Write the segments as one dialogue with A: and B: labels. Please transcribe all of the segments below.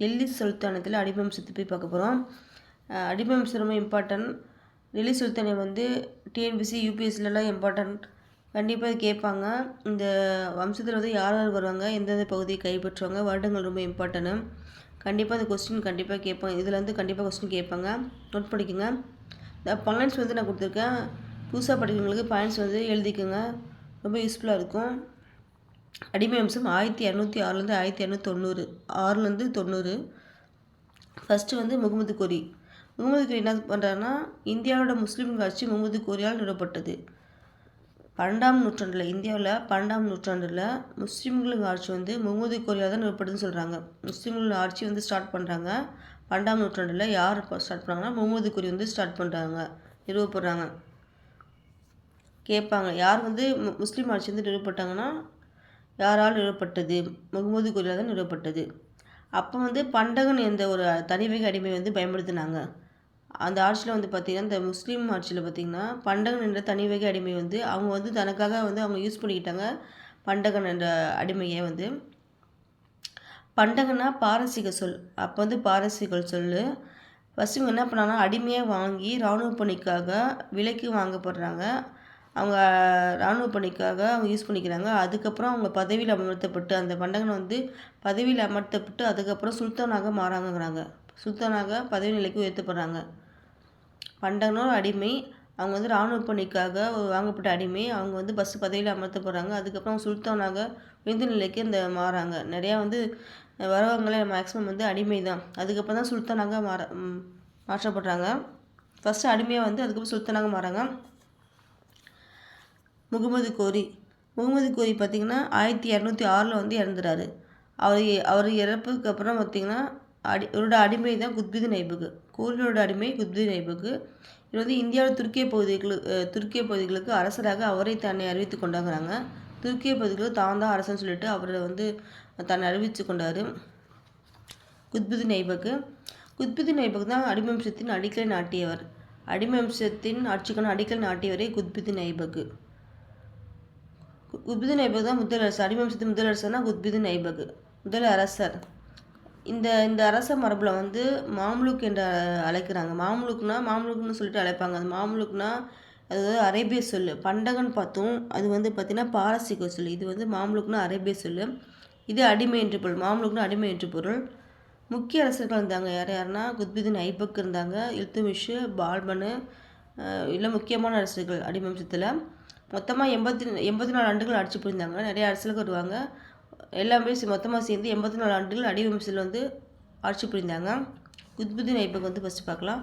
A: டெல்லி சுல்தானத்தில் அடிவம்சத்தை போய் பார்க்க போகிறோம் அடிவம்சம் ரொம்ப இம்பார்ட்டன்ட் டெல்லி சுல்தானை வந்து டிஎன்பிசி யூபிஎஸ்சிலலாம் இம்பார்ட்டன்ட் கண்டிப்பாக கேட்பாங்க. இந்த வம்சத்தில் வந்து யார் யார் வருவாங்க எந்தெந்த பகுதியை கைப்பற்றுவாங்க வருடங்கள் ரொம்ப இம்பார்ட்டனு கண்டிப்பாக அந்த கொஸ்டின் கண்டிப்பாக கேட்பாங்க இதுலேருந்து கண்டிப்பாக கொஸ்டின் கேட்பாங்க. நோட் பண்ணிக்கோங்க. இந்த பாயிண்ட்ஸ் வந்து நான் கொடுத்துருக்கேன். புதுசாக படிக்கிறவங்களுக்கு பாயிண்ட்ஸ் வந்து எழுதிக்கோங்க. ரொம்ப யூஸ்ஃபுல்லாக இருக்கும். அடிமை அம்சம் ஆயிரத்தி இரநூத்தி ஆறுலேருந்து ஆயிரத்தி இரநூத்தி தொண்ணூறு ஆறுலேருந்து தொண்ணூறு. ஃபஸ்ட்டு வந்து முகமது கோரி. முகமது கோரி என்ன பண்ணுறாருன்னா இந்தியாவோட முஸ்லீம் ஆட்சி முகமது கோரியால் நிறுவப்பட்டது பன்னெண்டாம் நூற்றாண்டில் இந்தியாவில் பன்னெண்டாம் நூற்றாண்டில் முஸ்லீம்களின் ஆட்சி வந்து முகமது கோரியால் தான் நிறுவப்பட்டதுன்னு சொல்கிறாங்க முஸ்லீம்களின் ஆட்சி வந்து ஸ்டார்ட் பண்ணுறாங்க பன்னெண்டாம் நூற்றாண்டில் யார் ஸ்டார்ட் பண்ணுறாங்கன்னா முகமது கோரி வந்து ஸ்டார்ட் பண்ணுறாங்க நிறுவப்படுறாங்க கேட்பாங்க. யார் வந்து முஸ்லீம் ஆட்சி வந்து நிறுவப்பட்டாங்கன்னா யாரால் நிறுவப்பட்டது முகமது கோரியால் தான் நிறுவப்பட்டது அப்போ வந்து பண்டகன் என்ற ஒரு தனிவகை அடிமை வந்து பயன்படுத்தினாங்க. அந்த ஆட்சியில் வந்து பார்த்திங்கன்னா இந்த முஸ்லீம் ஆட்சியில் பார்த்திங்கன்னா பண்டகன் என்ற தனிவகை அடிமை வந்து அவங்க வந்து தனக்காக வந்து அவங்க யூஸ் பண்ணிக்கிட்டாங்க பண்டகன் என்ற அடிமையை வந்து. பண்டகன்னா பாரசீக சொல். அப்போ வந்து பாரசீக சொல். ஃபஸ்ட்டு இவங்க என்ன பண்ணாங்கன்னா அடிமையாக வாங்கி இராணுவ பணிக்காக விலைக்கு வாங்கப்படுறாங்க. அவங்க இராணுவ பணிக்காக அவங்க யூஸ் பண்ணிக்கிறாங்க. அதுக்கப்புறம் அவங்க பதவியில் அமர்த்தப்பட்டு அந்த பண்டகனை வந்து பதவியில் அமர்த்தப்பட்டு அதுக்கப்புறம் சுல்தானாக மாறாங்கங்கிறாங்க. சுல்தானாக பதவி நிலைக்கு உயர்த்தப்படுறாங்க. பண்டகனோட அடிமை அவங்க வந்து இராணுவ பணிக்காக வாங்கப்பட்ட அடிமை அவங்க வந்து பஸ் பதவியில் அமர்த்தப்படுறாங்க. அதுக்கப்புறம் சுல்தானாக உயர்ந்த நிலைக்கு இந்த மாறாங்க. நிறையா வந்து வரவங்களே மேக்ஸிமம் வந்து அடிமை தான். அதுக்கப்புறம் தான் சுல்தானாக மாற மாற்றப்படுறாங்க. ஃபஸ்ட்டு அடிமையாக வந்து அதுக்கப்புறம் சுல்தானாக மாறாங்க. முகமது கோரி. முகமது கோரி பார்த்திங்கன்னா ஆயிரத்தி இரநூத்தி ஆறில் வந்து இறந்துறாரு. அவர் அவர் இறப்புக்கு அப்புறம் பார்த்திங்கன்னா அடி இவரோட அடிமை தான் குத்புதீன் ஐபுக்கு கோரியோட அடிமை குத்புதீன் ஐபுக்கு இவர் வந்து இந்தியாவில் துருக்கிய பகுதிகளுக்கு துருக்கிய பகுதிகளுக்கு அரசராக அவரை தன்னை அறிவித்து கொண்டாங்கிறாங்க. துருக்கிய பகுதிகளுக்கு தான் தான் அரசன்னு சொல்லிட்டு அவரை வந்து தன்னை அறிவித்து கொண்டார் குத்புதீன் ஐபக்கு குத்புதீன் ஐபக் தான் அடிமம்சத்தின் அடிக்கலை நாட்டியவர். அடிமம்சத்தின் ஆட்சிக்கான அடிக்கல் நாட்டியவரே குத்புதீன் ஐபக்கு குத்புதீன் ஐபக் தான் முதல் அடிவம்சத்து அடிமம்சத்தின் முதல் குத்புதீன் ஐபக் முதல் அரசர். இந்த இந்த அரச மரபில் வந்து மாம்லுக் என்று அழைக்கிறாங்க. மாம்லுக்னா மாம்லுக்னு சொல்லிட்டு அழைப்பாங்க. அந்த மாம்லுக்னா அதாவது அரேபிய சொல் பண்டகன் பார்த்தோம் அது வந்து பார்த்திங்கன்னா பாரசீக சொல் இது வந்து மாம்லுக்னா அரேபிய சொல் இது அடிமை என்று பொருள். மாம்லுக்னா அடிமை என்று பொருள். முக்கிய அரசர்கள் இருந்தாங்க. யார் யாருன்னா குத்புதீன் ஐபக் இருந்தாங்க. இல்துமிஷு பால்பனு இல்லை முக்கியமான அரசர்கள் அடிமம்சத்தில் மொத்தமாக எண்பத்தி எண்பத்தி நாலு ஆண்டுகள் ஆட்சி புரிந்தாங்க. நிறைய அரசர்கள் வருவாங்க. எல்லாமே மொத்தமாக சேர்ந்து எண்பத்தி நாலு ஆண்டுகள் அடிவம்சில் வந்து ஆட்சி புரிந்தாங்க. குத்புதீன் ஐபக் வந்து ஃபஸ்ட்டு பார்க்கலாம்.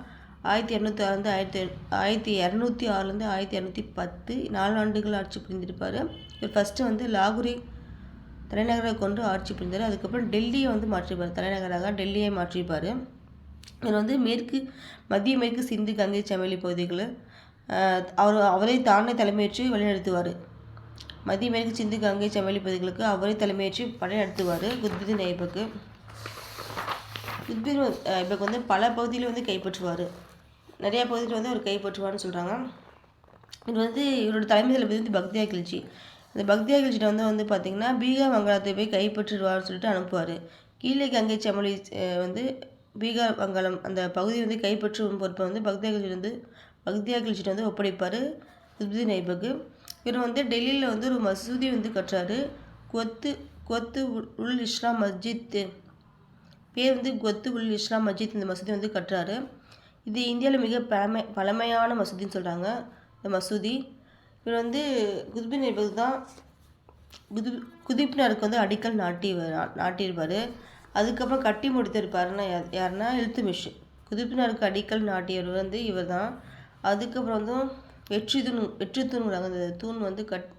A: ஆயிரத்தி இரநூத்தி ஆறுலேருந்து ஆயிரத்தி ஆயிரத்தி இரநூத்தி ஆறுலேருந்து ஆயிரத்தி இரநூத்தி பத்து நாலு ஆண்டுகள் ஆட்சி புரிந்திருப்பார். இவர் ஃபஸ்ட்டு வந்து லாகூரி தலைநகராக கொண்டு ஆட்சி புரிந்தார். அதுக்கப்புறம் டெல்லியை வந்து மாற்றிப்பார். தலைநகராக டெல்லியை மாற்றிப்பார். இவர் வந்து மேற்கு மத்திய மேற்கு சிந்து கங்கை சமவெளி பகுதிகளில் அவர் அவரை தானே தலைமையேற்று வழிநடத்துவார். மத்திய மேற்கு சிந்து கங்கை சமவெளி பகுதிகளுக்கு அவரே தலைமையேற்று படை நடத்துவார் குத்புதீன் ஐபக்கு குத்புதீன் ஐபக் வந்து பல பகுதியில் வந்து கைப்பற்றுவார். நிறையா பகுதியில் வந்து அவர் கைப்பற்றுவார்னு சொல்கிறாங்க இது வந்து இவரோட தலைமை தளபதி வந்து பக்தியா கிழ்ச்சி அந்த பக்தியா கிழ்ச்சிட்ட வந்து வந்து பார்த்திங்கன்னா பீகார் வங்காளத்தை போய் கைப்பற்றிடுவார்னு சொல்லிட்டு அனுப்புவார். கீழே கங்கை சமவெளி வந்து பீகார் வங்காளம் அந்த பகுதியை வந்து கைப்பற்றும் பொறுப்பை வந்து பக்தியா கிழ்ச்சி வந்து பக்தியா கிழ்ச்சிட்ட வந்து ஒப்படைப்பார் குத்புதீன் ஐபக்கு இவர் வந்து டெல்லியில் வந்து ஒரு மசூதி வந்து கட்டுறாரு. கொத்து கொத்து உல் இஸ்லாம் மஸ்ஜித். பேர் வந்து கொத்து உல் இஸ்லாம் மஸ்ஜித் இந்த மசூதி வந்து கட்டுறாரு. இது இந்தியாவில் மிக பழமை பழமையான மசூதின்னு சொல்கிறாங்க இந்த மசூதி. இவர் வந்து குதுபின் ஐபக் தான் குது குதிப்பினருக்கு வந்து அடிக்கல் நாட்டி நாட்டியிருப்பார். அதுக்கப்புறம் கட்டி முடித்திருப்பாருன்னா யாருன்னா இல்துமிஷ். குதிப்பினருக்கு அடிக்கல் நாட்டியவர் வந்து இவர் தான் அதுக்கப்புறம் வந்து வெற்றி தூண் வெற்றி தூண்கிறாங்க அந்த தூண் வந்து கட்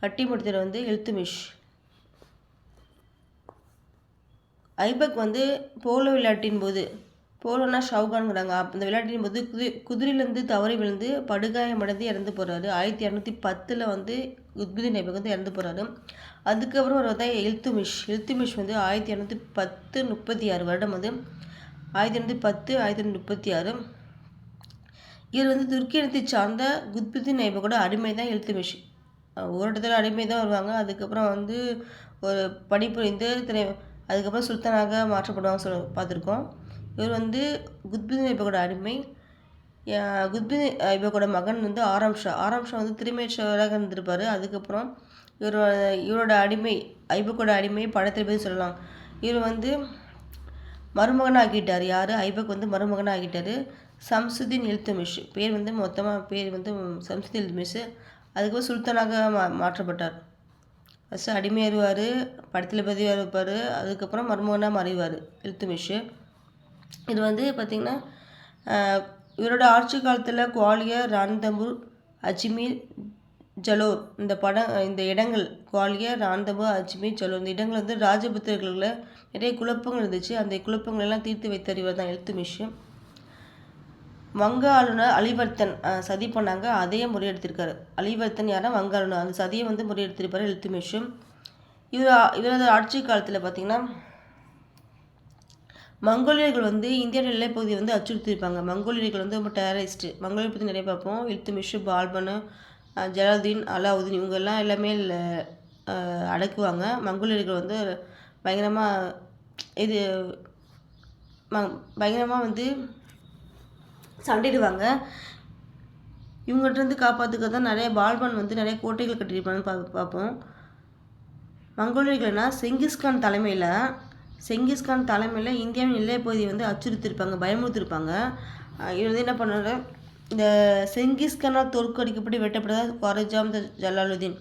A: கட்டி முடித்தது வந்து எழுத்துமிஷ் ஐபக் வந்து போலோ விளையாட்டின் போது போலோனா ஷவுகான்ங்கிறாங்க. அந்த விளையாட்டின் போது குதி குதிரையிலேருந்து தவறி விழுந்து படுகாயமடைந்து இறந்து போகிறாரு ஆயிரத்தி இரநூத்தி பத்தில் வந்து உத்புதின் ஐபக் வந்து இறந்து போகிறாரு அதுக்கப்புறம் ஒரு தான் எழுத்துமிஷ் எழுத்துமிஷ் வந்து ஆயிரத்தி இரநூத்தி பத்து முப்பத்தி ஆறு வருடம் வந்து ஆயிரத்தி இரநூத்தி பத்து ஆயிரத்தி முப்பத்தி ஆறு. இவர் வந்து துருக்கி இனத்தை சார்ந்த குத்புதீன் ஐபக்கோட அடிமை தான் இல்துமிஷ் ஒரு இடத்துல அடிமை தான் வருவாங்க. அதுக்கப்புறம் வந்து ஒரு பணிபுரிந்து திரை அதுக்கப்புறம் சுல்தானாக மாற்றப்படுவாங்க சொல் பார்த்துருக்கோம். இவர் வந்து குத்புதீன் ஐபக்கோட அடிமை. குத்புதீன் ஐபக்கோட மகன் வந்து ஆராம் ஷா. ஆராம் ஷா வந்து திருமேஸ்வராக இருந்திருப்பார். அதுக்கப்புறம் இவர் இவரோட அடிமை ஐபக்கோட அடிமை படத்தில் சொல்லலாம். இவர் வந்து மருமகன் ஆக்கிட்டார் யார்? ஐபக் வந்து மருமகன் ஆக்கிட்டார் சம்சுதீன் இல்துமிஷ் பேர் வந்து மொத்தமாக பேர் வந்து சம்சுதீன் இல்துமிஷ் அதுக்கப்புறம் சுல்தானாக மா மாற்றப்பட்டார். ஃபஸ்ட்டு அடிமையாருவார் படத்தில் பதிவாக இருப்பார் அதுக்கப்புறம் மர்மோனாக மறைவார் இல்துமிஷ் இது வந்து பார்த்திங்கன்னா இவரோட ஆட்சி காலத்தில் குவாலியர் ராந்தம்பூர் அஜ்மீர் ஜலோர் இந்த படம் இந்த இடங்கள் குவாலியர் ராந்தபூர் அஜ்மீர் ஜலோர் இந்த இடங்கள் வந்து ராஜபுத்திரர்களில் நிறைய குழப்பங்கள் இருந்துச்சு. அந்த குழப்பங்கள் எல்லாம் தீர்த்து வைத்தறிவர் தான் எழுத்து எழுத்துமிஷ் வங்க ஆளுநர் அலிவர்த்தன் சதி பண்ணாங்க. அதையே முறியெடுத்திருக்காரு. அலிவர்த்தன் யாரா வங்க ஆளுநர் அந்த சதியை வந்து முறியெடுத்திருப்பார் எழுத்துமிஷும். இவர் இவரது ஆட்சி காலத்தில் பார்த்திங்கன்னா மங்கோலியர்கள் வந்து இந்திய நிலைப்பகுதியை வந்து அச்சுறுத்தியிருப்பாங்க. மங்கோலியர்கள் வந்து ரொம்ப டெரரிஸ்ட்டு மங்கோலியர் பற்றி நிறைய பார்ப்போம். இல்துமிஷு பால்பனு ஜலாலுதீன் அலாவுதீன் இவங்கெல்லாம் எல்லாமே அடக்குவாங்க. மங்கோலியர்கள் வந்து பயங்கரமாக இது ம பயங்கரமாக வந்து சண்டையிடுவாங்க. இவங்கள்ட்டேருந்து காப்பாற்றுக்க தான் நிறைய பால்பன் வந்து நிறைய கோட்டைகள் கட்டியிருப்பான்னு பா பார்ப்போம். மங்கோலியர்கள்னால் செங்கிஸ்கான் தலைமையில் செங்கிஸ்கான் தலைமையில் இந்தியாவின் எல்லைப்பகுதியை வந்து அச்சுறுத்திருப்பாங்க பயமுறுத்திருப்பாங்க இது வந்து என்ன பண்ணார் இந்த செங்கிஸ்கானால் தோற்கடிக்கப்பட்டு வெட்டப்பட்டதா காரஜாம் ஜலாலுதீன்.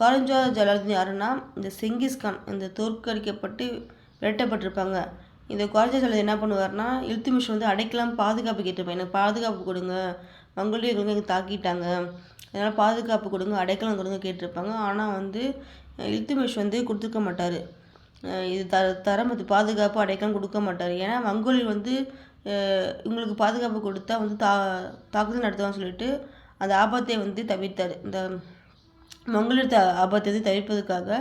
A: காரஞ்சா ஜலாலுதீன் யாருன்னா இந்த செங்கிஸ்கான் இந்த தோற்கடிக்கப்பட்டு வெட்டப்பட்டிருப்பாங்க. இந்த குறைஞ்ச ஜலாலுதீன் என்ன பண்ணுவார்னா மிஷின் வந்து அடைக்கலாம் பாதுகாப்பு கேட்டிருப்பேன். எனக்கு பாதுகாப்பு கொடுங்க. மங்கோலியர்கள் எங்கள் தாக்கிட்டாங்க. அதனால் பாதுகாப்பு கொடுங்க அடைக்கலம் கொடுங்க கேட்டிருப்பாங்க. ஆனால் வந்து இல்துமிஷ் வந்து கொடுத்துருக்க மாட்டார். இது த தரம் பாதுகாப்பு அடைக்கலம் கொடுக்க மாட்டார். ஏன்னா மங்கோலியர் வந்து இவங்களுக்கு பாதுகாப்பு கொடுத்தா வந்து தா தாக்குதல் நடத்துவான்னு சொல்லிட்டு அந்த ஆபத்தை வந்து தவிர்த்தார். இந்த மங்கோலியர் த ஆபத்தை வந்து தவிர்ப்பதற்காக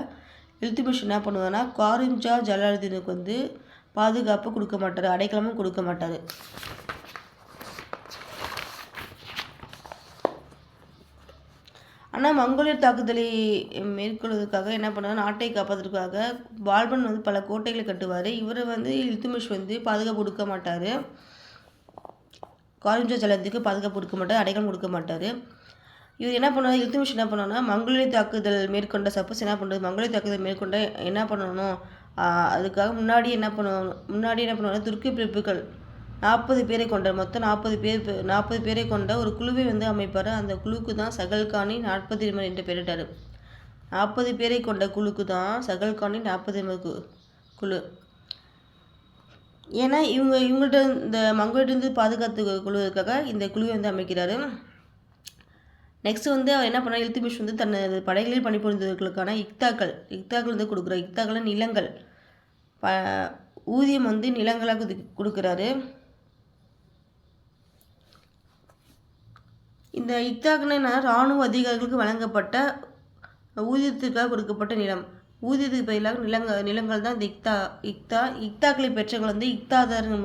A: இல்துமிஷ் என்ன பண்ணுவார்னா காரிஞ்சா ஜலாலுதீனுக்கு வந்து பாதுகாப்பு கொடுக்க மாட்டார் அடைக்கலமும் கொடுக்க மாட்டார். ஆனால் மங்கோலியர் தாக்குதலை மேற்கொள்வதற்காக என்ன பண்ணார்? நாட்டை காப்பதற்காக பால்பன் வந்து பல கோட்டைகளை கட்டுவார். இவர் வந்து இல்துமிஷ் வந்து பாதுகாப்பு கொடுக்க மாட்டார். காரிஞ்சோ ஜலத்துக்கு பாதுகாப்பு கொடுக்க மாட்டார் அடைக்கலம் கொடுக்க மாட்டார். இவர் என்ன பண்ணார்? இல்துமிஷ் என்ன பண்ணோன்னா மங்கோலிய தாக்குதல் மேற்கொண்ட சப்போஸ் என்ன பண்ணுறது மங்கோலிய தாக்குதல் மேற்கொண்ட என்ன பண்ணணும்? அதுக்காக முன்னாடி என்ன பண்ணுவாங்க முன்னாடி என்ன பண்ணுவாங்க துருக்கி பிரிப்புகள். நாற்பது பேரை கொண்ட மொத்தம் நாற்பது பேர் நாற்பது பேரை கொண்ட ஒரு குழுவை வந்து அமைப்பார். அந்த குழுக்கு தான் சகல்கானி நாற்பது என்று பெயரிட்டார். நாற்பது பேரை கொண்ட குழுக்கு தான் சகல்கானி நாற்பது குழு. ஏன்னா இவங்க இவங்கள்ட்ட இந்த மங்கள்கிட்ட பாதுகாத்து குழுவதற்காக இந்த குழுவை வந்து அமைக்கிறாரு. நெக்ஸ்ட் வந்து அவர் என்ன பண்ணார் இல்துமிஷ் வந்து தனது படைகளில் பணிபுரிந்தவர்களுக்கான இக்தாக்கள் இக்தாக்கள் வந்து கொடுக்குறாரு. இக்தாக்கள் நிலங்கள். ப ஊதியம் வந்து நிலங்களாக கொடுக்குறாரு. இந்த இக்தாக்குனா இராணுவ அதிகாரிகளுக்கு வழங்கப்பட்ட ஊதியத்திற்காக கொடுக்கப்பட்ட நிலம். ஊதியத்துக்கு பதிலாக நிலங்கள் நிலங்கள் தான் இந்த இக்தா இக்தா இக்தாக்களை பெற்றவங்க வந்து இக்தாதாருங்க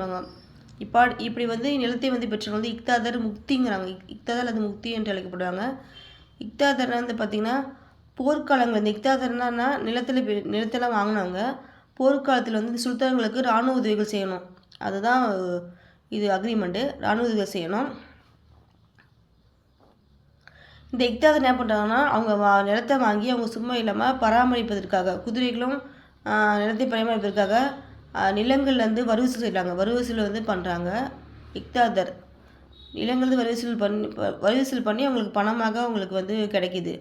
A: இப்பா இப்படி வந்து நிலத்தை வந்து பெற்றவங்க வந்து இக்தாதர் முக்திங்கிறாங்க. இக்தாதர் அது முக்தி என்று அழைக்கப்படுவாங்க. இக்தாதர் வந்து பார்த்திங்கன்னா போர்க்காலங்கள். இந்த இக்தாதர்னா நிலத்தில் நிலத்தெல்லாம் வாங்கினாங்க போர்க்காலத்தில் வந்து சுல்தான்களுக்கு இராணுவ உதவிகள் செய்யணும். அதுதான் இது அக்ரிமெண்ட்டு இராணுவ உதவிகள் செய்யணும். இந்த இக்தாதர் என்ன பண்ணுறாங்கன்னா அவங்க வா நிலத்தை வாங்கி அவங்க சும்மா இல்லாமல் பராமரிப்பதற்காக குதிரைகளும் நிலத்தை பராமரிப்பதற்காக நிலங்கள்லேருந்து வரிவசூல் செய்கிறாங்க வரிவசூல் வந்து பண்ணுறாங்க இக்தாதர். நிலங்கள் வரிவசூல் பண்ணி வரிவசூல் பண்ணி அவங்களுக்கு பணமாக அவங்களுக்கு வந்து கிடைக்கிது.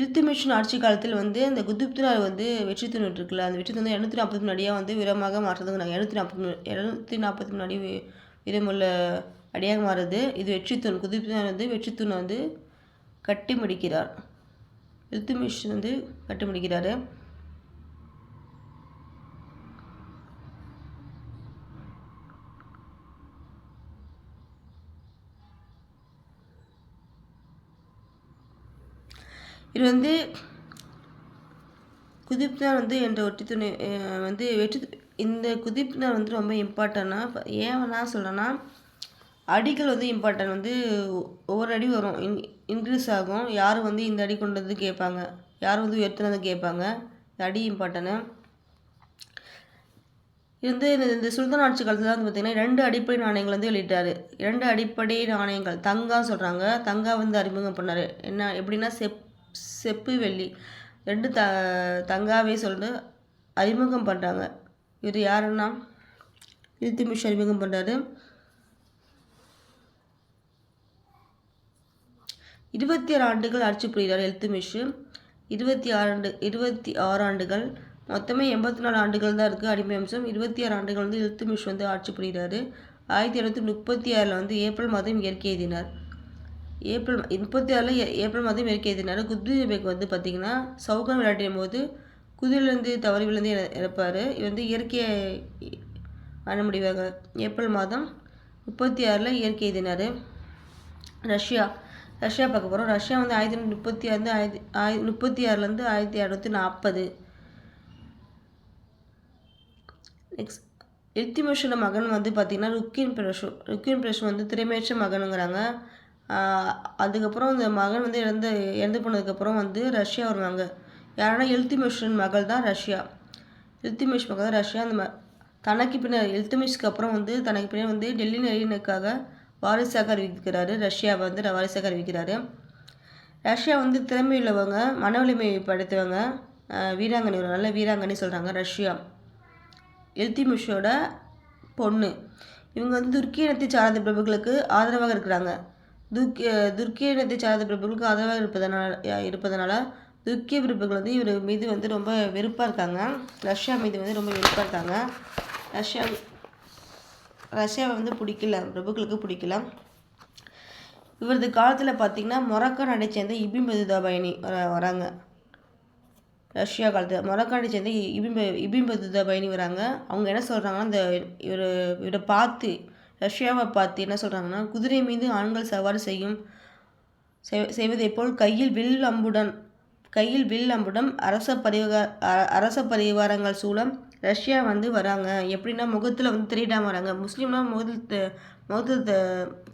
A: இல்துமிஷன் ஆட்சி காலத்தில் வந்து அந்த குதுப்துனார் வந்து வெற்றி துணை இருக்குல்ல அந்த வெற்றி வந்து இரநூத்தி நாற்பத்தி முன்னாடியே வந்து விரமாக மாற்றதுக்கு நாங்கள் இரநூத்தி நாற்பத்தி இரநூத்தி நாற்பத்தி முன்னாடி விரமுள்ள அடியாக மாறுது இது வெற்றித்தூண் குதுப்துனார் வந்து வெற்றித்தூணை வந்து கட்டி முடிக்கிறார் இல்துமிஷ் வந்து கட்டி முடிக்கிறார் இது வந்து குதிப்தான் வந்து என்ற ஒட்டி துணை வந்து வெற்றி இந்த குதிப்தான் வந்து ரொம்ப இம்பார்ட்டன்னா ஏன் நான் சொல்கிறேன்னா அடிகள் வந்து இம்பார்ட்டன் வந்து ஒவ்வொரு அடி வரும் இன் இன்க்ரீஸ் ஆகும் யார் வந்து இந்த அடி கொண்டு வந்து கேட்பாங்க யார் வந்து உயர்த்தினது கேட்பாங்க அடி இம்பார்ட்டனு இது வந்து இந்த இந்த சுல்தான் ஆட்சி காலத்தில் வந்து பார்த்திங்கன்னா ரெண்டு அடிப்படை நாணயங்கள் வந்து வெளியிட்டார். இரண்டு அடிப்படை நாணயங்கள் தங்கா சொல்கிறாங்க தங்கா வந்து அறிமுகம் பண்ணார். என்ன எப்படின்னா செப் செப்பு வெள்ளி. ரெண்டு த தங்காவே சொல்லிட்டு அறிமுகம் பண்ணுறாங்க இவர் யாருன்னா? இல்துமிஷ் அறிமுகம் பண்ணுறாரு இருபத்தி ஆறு ஆண்டுகள் ஆட்சி புரிகிறார் இல்துமிஷ் இருபத்தி ஆறு ஆண்டு இருபத்தி ஆறு ஆண்டுகள். மொத்தமே எண்பத்தி நாலு ஆண்டுகள் தான் இருக்குது அடிமை அம்சம். இருபத்தி ஆறு ஆண்டுகள் வந்து இல்துமிஷ் வந்து ஆட்சி புரிகிறாரு. ஆயிரத்தி எழுநூற்றி முப்பத்தி ஆறில் வந்து ஏப்ரல் மாதம் இயற்கை எழுதினார். ஏப்ரல் முப்பத்தி ஆறில் ஏப்ரல் மாதம் இயற்கை எழுதினார். பேக் வந்து பார்த்திங்கன்னா சவுகான் விளையாட்டின் போது குதிரிலேருந்து தவறி விழுந்து இறப்பார். இது வந்து இயற்கையை காண முடிவாங்க ஏப்ரல் மாதம் முப்பத்தி ஆறில் இயற்கை எழுதினார். ரஷ்யா ரஷ்யா பார்க்க போகிறோம் ரஷ்யா வந்து ஆயிரத்தி முப்பத்தி ஆறு ஆயிரத்தி ஆயி முப்பத்தி ஆறுலேருந்து ஆயிரத்தி அறுநூத்தி நாற்பது நெக்ஸ்ட் இல்திமிஷோட மகன் வந்து பார்த்திங்கன்னா ருக்கின் பிரஷு ருக்கின் பிரஷு வந்து திறமையற்ற மகனுங்கிறாங்க. அதுக்கப்புறம் இந்த மகன் வந்து இறந்து இறந்து போனதுக்கப்புறம் வந்து ரஷ்யா வருவாங்க. யாருன்னா இல்திமிஷன் மகள் தான் ரஷ்யா. இல்திமிஷ் மகள் தான் ரஷ்யா. அந்த ம தனக்கு பின்னர் இல்துமிஷ்க்கு அப்புறம் வந்து தனக்கு பின்னர் வந்து டெல்லி நெறினுக்காக வாரிசாக அறிவிக்கிறாரு. ரஷ்யாவை வந்து வாரிசாக அறிவிக்கிறாரு. ரஷ்யா வந்து திறமையுள்ளவங்க மன வலிமை படைத்தவங்க. வீராங்கனை ஒரு நல்ல வீராங்கனை சொல்கிறாங்க ரஷ்யா. எல்திமிஷோட பொண்ணு. இவங்க வந்து துர்க்கி இனத்தை சார்ந்த பிரபுகளுக்கு ஆதரவாக இருக்கிறாங்க. துர்க்கி துர்க்கிய இனத்தை சார்ந்த பிரபுகளுக்கு ஆதரவாக இருப்பதனால இருப்பதனால துர்க்கிய பிரபுகள் வந்து இவர் மீது வந்து ரொம்ப வெறுப்பாக இருக்காங்க. ரஷ்யா மீது வந்து ரொம்ப வெறுப்பாக இருக்காங்க. ரஷ்யா ரஷ்யாவை வந்து பிடிக்கல பிரபுக்களுக்கு பிடிக்கல. இவரது காலத்தில் பார்த்திங்கன்னா மொரக்கோ நாட்டை சேர்ந்த இபின் பயணி வர வராங்க. ரஷ்யா காலத்தில் மொரக்கோ நாட்டை சேர்ந்த இபின் இபின் பயணி வராங்க. அவங்க என்ன சொல்கிறாங்கன்னா இந்த இவர் இவரை பார்த்து ரஷ்யாவை பார்த்து என்ன சொல்கிறாங்கன்னா குதிரை மீது ஆண்கள் சவாரி செய்யும் செய்வதைப் போல் கையில் வில் அம்புடன் கையில் வில் அம்புடன் அரச பரிவார அரச பரிவாரங்கள் சூழம் ரஷ்யா வந்து வராங்க. எப்படின்னா முகத்தில் வந்து திரையிடாமல் வராங்க. முஸ்லீம்லாம் முகத்தில் முகத்தை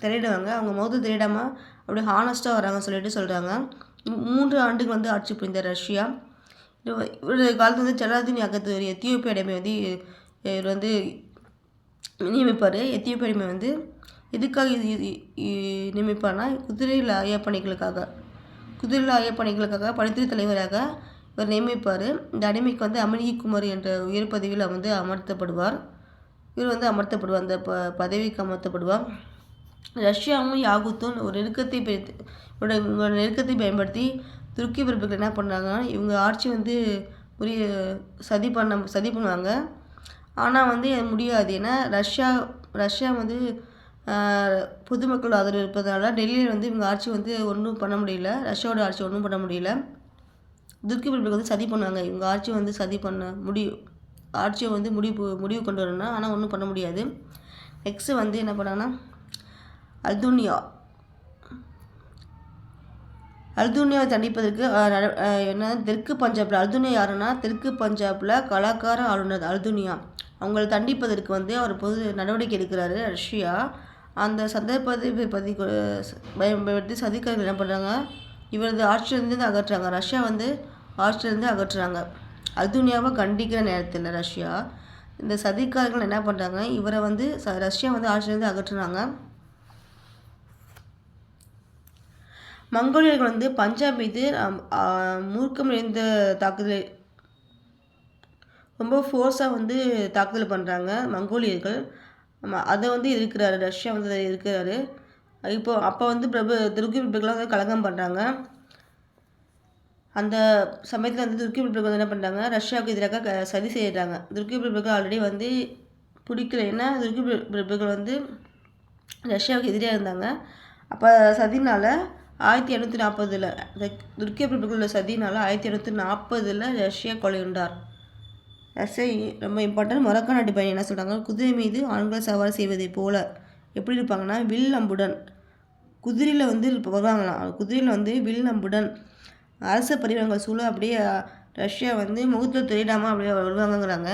A: திரையிடுவாங்க அவங்க முகத்தை திரையிடாமல் அப்படியே ஹானஸ்ட்டாக வராங்க சொல்லிட்டு சொல்கிறாங்க மூன்று ஆண்டுகள் வந்து ஆட்சி புரிந்த ரஷ்யா இவர் காலத்தில் வந்து ஜலாதீன் அகத்து எத்தியோப்பிய அடிமை வந்து இவர் வந்து நியமிப்பார் எத்தியோப்பிய வந்து எதுக்காக இது நியமிப்பார்னா குதிரையில் ஐயா பணிகளுக்காக. குதிரையில் ஐயா பணிகளுக்காக பணித்துறை தலைவராக இவர் நியமிப்பார். இந்த அடிமைக்கு வந்து அமினிகி குமார் என்ற உயர் பதவியில் வந்து அமர்த்தப்படுவார். இவர் வந்து அமர்த்தப்படுவார் அந்த ப பதவிக்கு அமர்த்தப்படுவார். ரஷ்யாவும் யாகுத்தும் ஒரு நெருக்கத்தை இவரோட நெருக்கத்தை பயன்படுத்தி துருக்கி பிறப்புகள் என்ன பண்ணுறாங்கன்னா இவங்க ஆட்சி வந்து உரிய சதி பண்ண சதி பண்ணுவாங்க. ஆனால் வந்து முடியாது. ஏன்னா ரஷ்யா ரஷ்யா வந்து பொதுமக்கள் ஆதரவு இருப்பதனால டெல்லியில் வந்து இவங்க ஆட்சி வந்து ஒன்றும் பண்ண முடியல. ரஷ்யாவோட ஆட்சி ஒன்றும் பண்ண முடியல. துர்க்கி பிள்ளைகளுக்கு வந்து சதி பண்ணுவாங்க இவங்க ஆட்சி வந்து சதி பண்ண முடிவு ஆட்சியை வந்து முடிவு முடிவு கொண்டு வரணும் ஆனால் ஒன்றும் பண்ண முடியாது. நெக்ஸ்ட்டு வந்து என்ன பண்ணாங்கன்னா அல்துனியா. அல்துனியாவை தண்டிப்பதற்கு என்ன தெற்கு பஞ்சாபில் அல்துனியா யாருன்னா தெற்கு பஞ்சாபில் கலாக்கார ஆளுநர் அல்துனியா. அவங்களை தண்டிப்பதற்கு வந்து அவர் பொது நடவடிக்கை எடுக்கிறாரு ரஷ்யா. அந்த சந்தர்ப்பத்தை பதி பயன்படுத்தி சதிக்காரர்கள் என்ன பண்ணுறாங்க இவரது ஆட்சியிலேருந்து அகற்றுறாங்க ரஷ்யா வந்து ஆட்சியிலேருந்து அகற்றுறாங்க அல்துனியாவை கண்டிக்கிற நேரத்தில் ரஷ்யா இந்த சதிக்காரர்கள் என்ன பண்ணுறாங்க இவரை வந்து ச ரஷ்யா வந்து ஆட்சியிலேருந்து அகற்றுறாங்க. மங்கோலியர்கள் வந்து பஞ்சாப் மீது மூர்க்கம் நிறைந்த தாக்குதல் ரொம்ப ஃபோர்ஸாக வந்து தாக்குதல் பண்ணுறாங்க மங்கோலியர்கள். அதை வந்து இருக்கிறாரு ரஷ்யா வந்து இருக்கிறாரு இப்போ அப்போ வந்து பிரபு துருக்கி பிரபுகள்லாம் வந்து கலகம் பண்ணுறாங்க அந்த சமயத்தில் வந்து துர்க்கி பிள்ளைகள் வந்து என்ன பண்ணுறாங்க ரஷ்யாவுக்கு எதிராக சதி செய்கிறாங்க துர்க்கி பிரபுகள் ஆல்ரெடி வந்து பிடிக்கல. ஏன்னா துர்க்கி பிரபுகள் வந்து ரஷ்யாவுக்கு எதிராக இருந்தாங்க. அப்போ சதினால் ஆயிரத்தி எழுநூற்றி நாற்பதில் அந்த துர்க்கிய சதியினால் சதினால் ஆயிரத்தி எழுநூற்றி நாற்பதில் ரஷ்யா கொலையுண்டார் ரஷ்யா ரொம்ப இம்பார்ட்டன்ட் மொரக்கா நாட்டு பையன் என்ன சொல்கிறாங்க குதிரை மீது ஆண்கள் சவாரி செய்வதை போல் எப்படி இருப்பாங்கன்னா வில் அம்புடன் குதிரையில் வந்து வருவாங்களாம் குதிரையில் வந்து வில் அம்புடன் அரச பரிவாரங்கள் சூழ அப்படியே ரஷ்யா வந்து முகத்தில் தெரியாமல் அப்படியே வருவாங்கங்கிறாங்க.